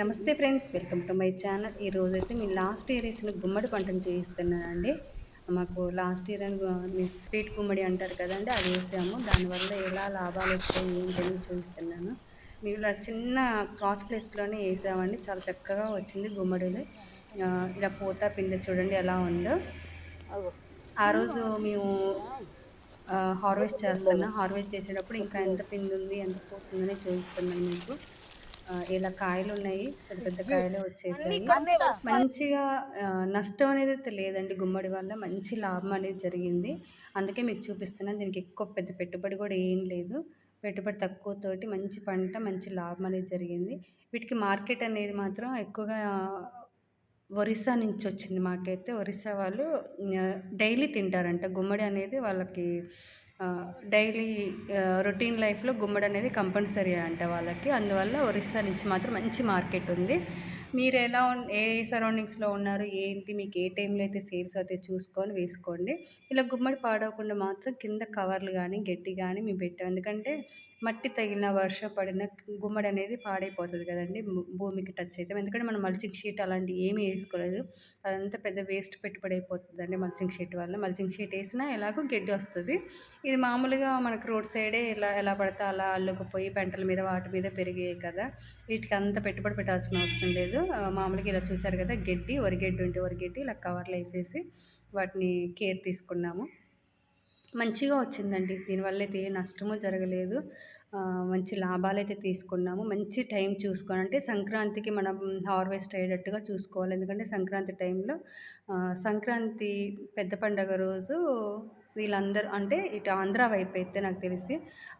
నమస్తే friends welcome to my channel. ఈ రోజైతే మీ లాస్ట్ ఇయర్ వేసిన గుమ్మడి పంటను చేయిస్తున్నానండి. మాకు లాస్ట్ ఇయర్ అని స్వీట్ గుమ్మడి అంటారు కదండి అది వేసాము. దానివల్ల ఎలా లాభాలు వచ్చాయి ఏంటని చూపిస్తున్నాను. మీరు ఇలా చిన్న క్రాస్ ప్లేస్లోనే వేసామండి. చాలా చక్కగా వచ్చింది గుమ్మడిలో. ఇలా పూత పిండి చూడండి ఎలా ఉందో. ఆ రోజు మేము హార్వెస్ట్ చేస్తున్నాం. హార్వెస్ట్ చేసేటప్పుడు ఇంకా ఎంత పిండి ఉంది ఎంత పోతుందని చూపిస్తున్నాను మీకు. ఇలా కాయలు ఉన్నాయి పెద్ద పెద్ద కాయలు వచ్చేసాయి. మంచిగా నష్టం అనేది లేదండి గుమ్మడి వల్ల మంచి లాభం అనేది జరిగింది. అందుకే మీకు చూపిస్తున్నాను దీనికి ఎక్కువ పెద్ద పెట్టుబడి కూడా ఏం లేదు. పెట్టుబడి తక్కువతోటి మంచి పంట మంచి లాభం అనేది జరిగింది. వీటికి మార్కెట్ అనేది మాత్రం ఎక్కువగా ఒరిస్సా నుంచి వచ్చింది మాకైతే. ఒరిస్సా వాళ్ళు డైలీ తింటారంట. గుమ్మడి అనేది వాళ్ళకి డైలీ రొటీన్ లైఫ్లో గుమ్మడి అనేది కంపల్సరీ అంట వాళ్ళకి. అందువల్ల ఒరిస్సా నుంచి మాత్రం మంచి మార్కెట్ ఉంది. మీరు ఎలా ఏ సరౌండింగ్స్లో ఉన్నారు ఏంటి మీకు ఏ టైంలో అయితే సేల్స్ అయితే చూసుకొని వేసుకోండి. ఇలా గుమ్మడి పాడవకుండా మాత్రం కింద కవర్లు కానీ గట్టి కానీ మేము పెట్టాం ఎందుకంటే మట్టి తగిలిన వర్షం పడిన గుమ్మడి అనేది పాడైపోతుంది కదండి. భూమికి టచ్ అయితే. ఎందుకంటే మనం మల్చింగ్ షీట్ అలాంటివి ఏమీ వేసుకోలేదు. అదంతా పెద్ద వేస్ట్ పెట్టుబడి అయిపోతుందండి మల్చింగ్ షీట్ వల్ల. మల్చింగ్ షీట్ వేసినా ఎలాగో గడ్డి వస్తుంది. ఇది మామూలుగా మనకు రోడ్ సైడే ఇలా ఎలా పడితే అలా అల్లుకుపోయి పెంటల మీద వాటి మీద పెరిగాయి కదా. వీటికి అంత పెట్టుబడి పెట్టాల్సిన అవసరం లేదు. మామూలుగా ఇలా చూసారు కదా గడ్డి వరిగడ్డి ఉంటే వరిగడ్డి ఇలా కవర్లు వేసేసి వాటిని కేర్ తీసుకున్నాము. మంచిగా వచ్చిందండి. దీనివల్ల అయితే ఏ నష్టము జరగలేదు. మంచి లాభాలు అయితే తీసుకున్నాము. మంచి టైం చూసుకొని అంటే సంక్రాంతికి మనం హార్వెస్ట్ అయ్యేటట్టుగా చూసుకోవాలి. ఎందుకంటే సంక్రాంతి టైంలో సంక్రాంతి పెద్ద పండగ రోజు వీళ్ళందరూ అంటే ఇటు ఆంధ్ర వైపు అయితే నాకు తెలిసి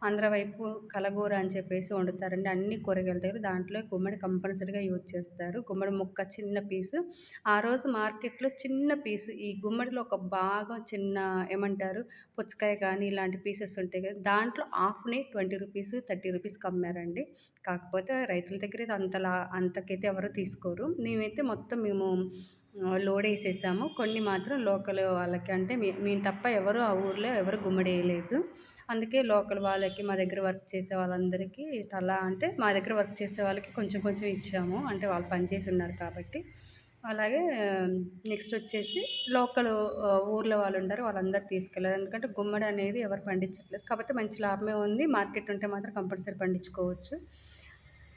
ఆంధ్ర వైపు కలగూర అని చెప్పేసి వండుతారండి. అన్ని కూరగాయల దగ్గర దాంట్లో గుమ్మడి కంపల్సరీగా యూజ్ చేస్తారు. గుమ్మడి ముక్క చిన్న పీసు. ఆ రోజు మార్కెట్లో చిన్న పీసు. ఈ గుమ్మడిలో ఒక బాగా చిన్న ఏమంటారు? పుచ్చకాయ కానీ ఇలాంటి పీసెస్ ఉంటాయి కదా దాంట్లో హాఫ్నే ట్వంటీ రూపీస్ థర్టీ రూపీస్కి అమ్మారండి. కాకపోతే రైతుల దగ్గర అంతలా అంతకైతే ఎవరు తీసుకోరు. మేమైతే మొత్తం మేము లోడ్ వేసేసాము కొన్ని మాత్రం లోకల్ వాళ్ళకి అంటే మేము తప్ప ఎవరు ఆ ఊర్లో ఎవరు గుమ్మడి వేయలేదు అందుకే లోకల్ వాళ్ళకి మా దగ్గర వర్క్ చేసే వాళ్ళందరికీ తలా అంటే మా దగ్గర వర్క్ చేసే వాళ్ళకి కొంచెం కొంచెం ఇచ్చాము. అంటే వాళ్ళు పనిచేసి ఉన్నారు కాబట్టి. అలాగే నెక్స్ట్ వచ్చేసి లోకల్ ఊర్లో వాళ్ళు ఉంటారు వాళ్ళందరూ తీసుకెళ్ళారు. ఎందుకంటే గుమ్మడి అనేది ఎవరు పండించట్లేదు. కాకపోతే మంచి లాభమే ఉంది. మార్కెట్ ఉంటే మాత్రం కంపల్సరీ పండించుకోవచ్చు.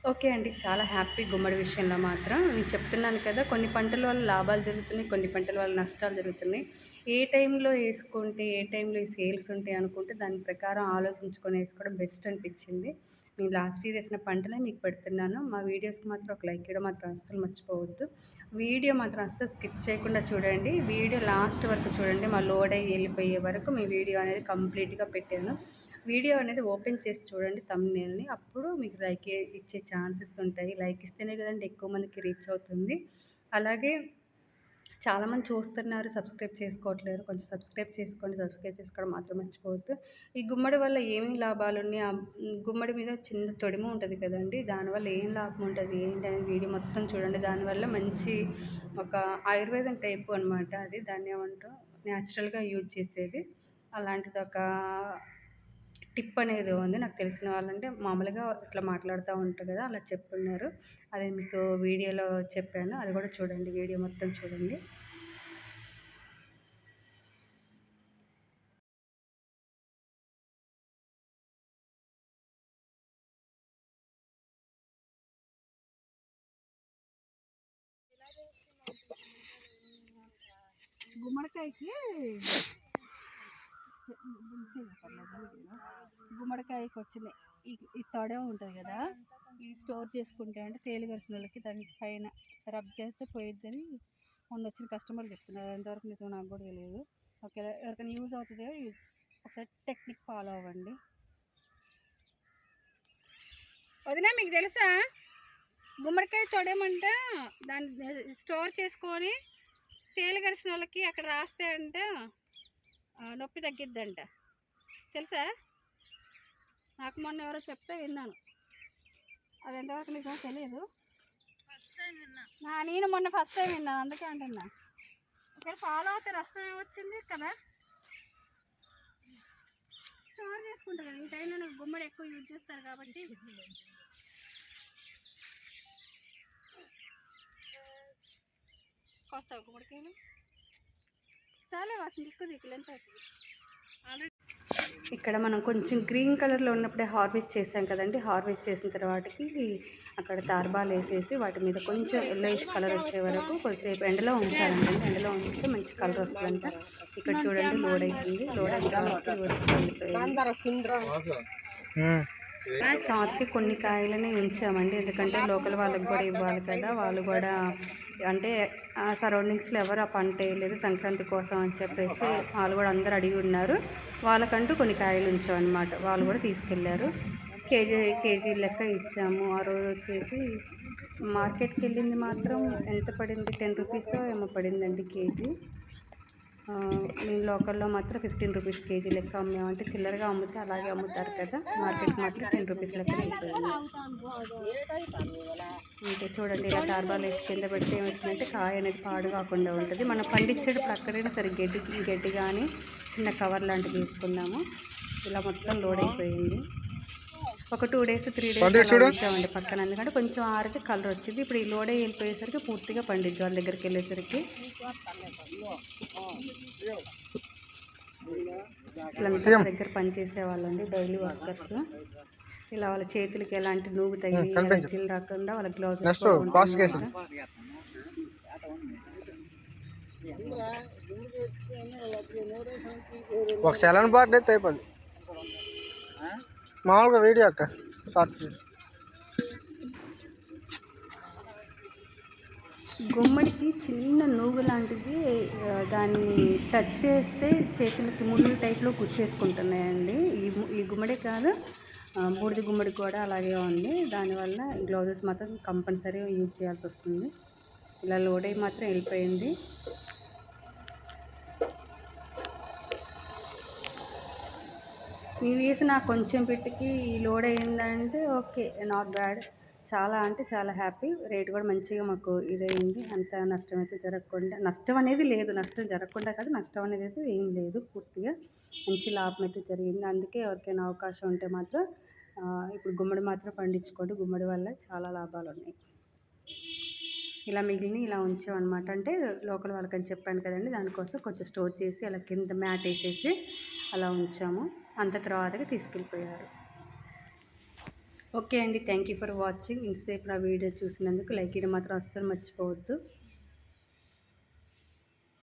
ఓకే అండి. చాలా హ్యాపీ గుమ్మడి విషయంలో మాత్రం నేను చెప్తున్నాను కదా కొన్ని పంటల వల్ల లాభాలు జరుగుతున్నాయి కొన్ని పంటల వల్ల నష్టాలు జరుగుతున్నాయి. ఏ టైంలో వేసుకుంటే ఏ టైంలో సేల్స్ ఉంటాయి అనుకుంటే దాని ప్రకారం ఆలోచించుకొని వేసుకోవడం బెస్ట్ అనిపించింది. నేను లాస్ట్ ఇయర్ వేసిన పంటలే మీకు పెడుతున్నాను. మా వీడియోస్కి మాత్రం ఒక లైక్ ఇవ్వడం మాత్రం అస్సలు మర్చిపోవద్దు. వీడియో మాత్రం అస్సలు స్కిప్ చేయకుండా చూడండి. వీడియో లాస్ట్ వరకు చూడండి. మా లోడ్ అయ్యి వెళ్ళిపోయే వరకు మీ వీడియో అనేది కంప్లీట్గా పెట్టాను. వీడియో అనేది ఓపెన్ చేసి చూడండి తమ్నేల్ని అప్పుడు మీకు లైక్ ఇచ్చే ఛాన్సెస్ ఉంటాయి. లైక్ ఇస్తేనే కదండి ఎక్కువ మందికి రీచ్ అవుతుంది. అలాగే చాలామంది చూస్తున్నారు సబ్స్క్రైబ్ చేసుకోవట్లేరు. కొంచెం సబ్స్క్రైబ్ చేసుకోండి సబ్స్క్రైబ్ చేసుకోవడం మాత్రం మర్చిపోవద్దు. ఈ గుమ్మడి వల్ల ఏమేమి లాభాలు ఉన్నాయి? ఆ గుమ్మడి మీద చిన్న తొడిమ ఉంటుంది కదండి. దానివల్ల ఏం లాభం ఉంటుంది? ఏంటి అనేది వీడియో మొత్తం చూడండి. దానివల్ల మంచి ఒక ఆయుర్వేదం టైప్ అనమాట అది. దాన్ని ఏమంటారు? న్యాచురల్గా యూజ్ చేసేది. అలాంటిది ఒక టిప్ అనేది ఉంది నాకు తెలిసిన వాళ్ళంటే మామూలుగా ఇట్లా మాట్లాడుతూ ఉంటారు కదా అలా చెప్పున్నారు అది మీకు వీడియోలో చెప్పాను అది కూడా చూడండి వీడియో మొత్తం చూడండి గుమ్మడికాయకి గుమ్మడికాయకి వచ్చినాయి ఈ తొడే ఉంటుంది కదా ఇది స్టోర్ చేసుకుంటే అంటే తేలి కరిచిన వాళ్ళకి దాని పైన రబ్ చేస్తే పోయిద్దని మొన్న వచ్చిన కస్టమర్ చెప్తున్నారు. ఎంతవరకు నిజం నాకు కూడా తెలియదు ఓకే ఎవరికైనా యూజ్ అవుతుందో ఒకసారి టెక్నిక్ ఫాలో అవ్వండి. వదినా మీకు తెలుసా? గుమ్మడికాయ తొడేమంటే దాన్ని స్టోర్ చేసుకొని తేలి కరిచిన వాళ్ళకి అక్కడ రాస్తే అంటే నొప్పి తగ్గిద్దంట. తెలుసా? నాకు మొన్న ఎవరో చెప్తే విన్నాను. అది ఎంతవరకు నిజం తెలియదు నేను మొన్న ఫస్ట్ టైం విన్నాను అందుకే అంటున్నా. ఇక్కడ ఫాలో అవుతే నష్టం ఏమొచ్చింది కదా. స్టోర్ చేసుకుంటారు కదా ఈ టైంలో గుమ్మడి ఎక్కువ యూజ్ చేస్తారు కాబట్టి. కోస్తావు గుమ్మడికాయలు? చాలా వాసన ఎక్కువ దిక్కులు ఎంత అవుతుంది. ఇక్కడ మనం కొంచెం గ్రీన్ కలర్లో ఉన్నప్పుడే హార్వెస్ట్ చేసాం కదండి. హార్వెస్ట్ చేసిన తర్వాతకి అక్కడ తార్బాలు వేసేసి వాటి మీద కొంచెం ఎల్లోయిష్ కలర్ వచ్చే వరకు కొద్దిసేపు ఎండలో ఉంచాలండి. ఎండలో ఉంచితే మంచి కలర్ వస్తుందంట. ఇక్కడ చూడండి లోడ్ అవుతుంది లోడ్ అయిన తర్వాత కొన్ని కాయలని ఉంచామండి. ఎందుకంటే లోకల్ వాళ్ళకి కూడా ఇవ్వాలి కదా. వాళ్ళు కూడా అంటే ఆ సరౌండింగ్స్లో ఎవరు ఆ పంట వేయలేదు సంక్రాంతి కోసం అని చెప్పేసి వాళ్ళు కూడా అందరు అడిగి ఉన్నారు. వాళ్ళకంటూ కొన్ని కాయలు ఉంచామన్నమాట వాళ్ళు కూడా తీసుకెళ్ళారు కేజీ కేజీ లెక్క ఇచ్చాము. ఆ రోజు వచ్చేసి మార్కెట్కి వెళ్ళింది మాత్రం ఎంత పడింది? టెన్ రూపీస్ ఏమో పడిందండి కేజీ. మేము లోకల్లో మాత్రం ఫిఫ్టీన్ రూపీస్ కేజీ లెక్క అమ్మేమంటే చిల్లరగా అమ్మితే అలాగే అమ్ముతారు కదా. మార్కెట్ మాత్రం టెన్ రూపీస్ లెక్క అయిపోయింది అంటే చూడండి ఇలా తార్బాలు వేసి కింద పెడితే ఏమవుతుందంటే కాయ అనేది పాడు కాకుండా ఉంటుంది. మనం పండించేటప్పుడు అక్కడైనా సరే గడ్డి గడ్డి కానీ చిన్న కవర్ లాంటిది తీసుకున్నాము ఇలా మొత్తం లోడ్ అయిపోయింది. ఒక టూ డేస్ త్రీ డేస్ ఉంచామండి పక్కన. ఎందుకంటే కొంచెం ఆరితే కలర్ వచ్చింది. ఇప్పుడు ఈ లోడ్ వెళ్ళిపోయేసరికి పూర్తిగా పండిద్ది వాళ్ళ దగ్గరికి వెళ్ళేసరికి. దగ్గర పనిచేసే వాళ్ళండి డైలీ వర్కర్స్ ఇలా వాళ్ళ చేతులకి ఎలాంటి నూగు తగిలి ఎలర్జీలు రాకుండా వాళ్ళ గ్లౌజెస్ ఒక సెలన్ బాట్ అయితే అయిపోద్ది. మామూలుగా వీడియో అక్క. Short video. గుమ్మడికి చిన్న నూగు లాంటిది దాన్ని టచ్ చేస్తే చేతులకి ముళ్ళు టైప్లో గుచ్చేసుకుంటున్నాయండి. ఈ ఈ గుమ్మడి కాదు బూడిది బూడిద గుమ్మడి కూడా అలాగే ఉంది. దానివల్ల గ్లౌజెస్ మాత్రం కంపల్సరీ యూజ్ చేయాల్సి వస్తుంది. ఇలా లోడ్ అయ్యి మాత్రం వెళ్ళిపోయింది. నేను వేసిన కొంచెం పెట్టికి ఈ లోడ్ అయిందంటే ఓకే నాట్ బ్యాడ్ చాలా అంటే చాలా హ్యాపీ రేట్ కూడా మంచిగా మాకు ఇదైంది అంత నష్టం అయితే జరగకుండా నష్టం అనేది లేదు. నష్టం జరగకుండా కాదు నష్టం అనేది అయితే ఏం లేదు పూర్తిగా. మంచి లాభం అయితే జరిగింది. అందుకే ఎవరికైనా అవకాశం ఉంటే మాత్రం ఇప్పుడు గుమ్మడి మాత్రం పండించుకోండి. గుమ్మడి వల్ల చాలా లాభాలు ఉన్నాయి. ఇలా మిగిలిన ఇలా ఉంచామన్నమాట అంటే లోకల్ వాళ్ళకని చెప్పాను కదండి దానికోసం కొంచెం స్టోర్ చేసి అలా కింద మ్యాట్ వేసేసి అలా ఉంచాము. అంత తర్వాతకి తీసుకెళ్ళిపోయారు. ఓకే అండి. Thank you for watching. ఇంతసేపు నా వీడియో చూసినందుకు లైక్ ఇది మాత్రం అస్సలు మర్చిపోవద్దు.